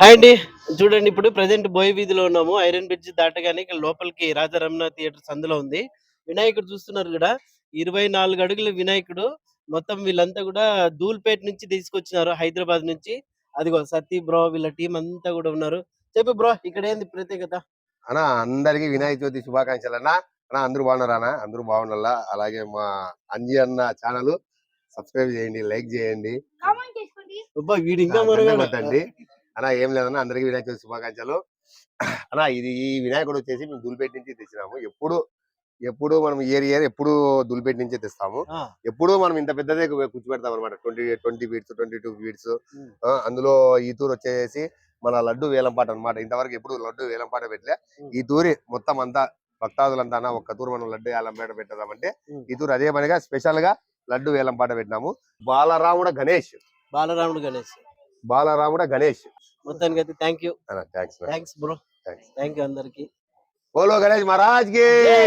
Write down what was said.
Hi అండి. చూడండి ఇప్పుడు ప్రజెంట్ బోయ్ వీధిలో ఉన్నాము. ఐరన్ బ్రిడ్జ్ దాటగానే ఇక్కడ లోపలికి రాజారమణ థియేటర్ సందులో ఉంది. వినాయకుడు చూస్తున్నారు కూడా ఇరవై నాలుగు అడుగుల వినాయకుడు. మొత్తం వీళ్ళంతా కూడా ధూల్పేట నుంచి తీసుకొచ్చినారు హైదరాబాద్ నుంచి. అదిగో సతీ బ్రో వీళ్ళ టీం అంతా కూడా ఉన్నారు. చెప్పు బ్రో ఇక్కడ ఏంది ప్రత్యేకత? అన్న అందరికి వినాయక చవితి శుభాకాంక్షలు అన్న. అన్న అందరూ బాగున్నారా అన్న? అందరూ బాగుండాలా అలాగే మా అంజీ అన్న ఛానల్ సబ్స్క్రైబ్ చేయండి లైక్ చేయండి. వీడు ఇంకా అన్న ఏం లేదన్న అందరికి వినాయక చవితి శుభాకాంక్షలు. అన్న ఇది ఈ వినాయకుడు వచ్చేసి మేము దులిపేట నుంచి తెచ్చినాము. ఎప్పుడు ఎప్పుడు మనం ఇయర్ ఇయర్ ఎప్పుడు దులిపేట నుంచే తెస్తాము. ఎప్పుడు మనం ఇంత పెద్దదే కూర్చోబెడతాం అనమాట twenty twenty feets twenty two feets. అందులో ఈ తూరు వచ్చేసి మన లడ్డు వేలంపాట అన్నమాట. ఇంతవరకు ఎప్పుడు లడ్డు వేలంపాట పెట్టలే. ఈ తూరి మొత్తం అంతా భక్తాదులంతా ఒక్క తూరు మనం లడ్డు వేలంపాట పెట్టదామంటే. ఈ తూరు అదే పనిగా స్పెషల్గా లడ్డు వేలంపాట పెట్టినాము. బాలరాముడ గణేష్. బాలరాముడు గణేష్. బాలరాముడ గణేష్. మొత్తానికి అయితే థ్యాంక్ యూ అన్న thanks thanks bro thanks thank you అందరికి బోలో గణేష్ మహారాజ్ కి జై!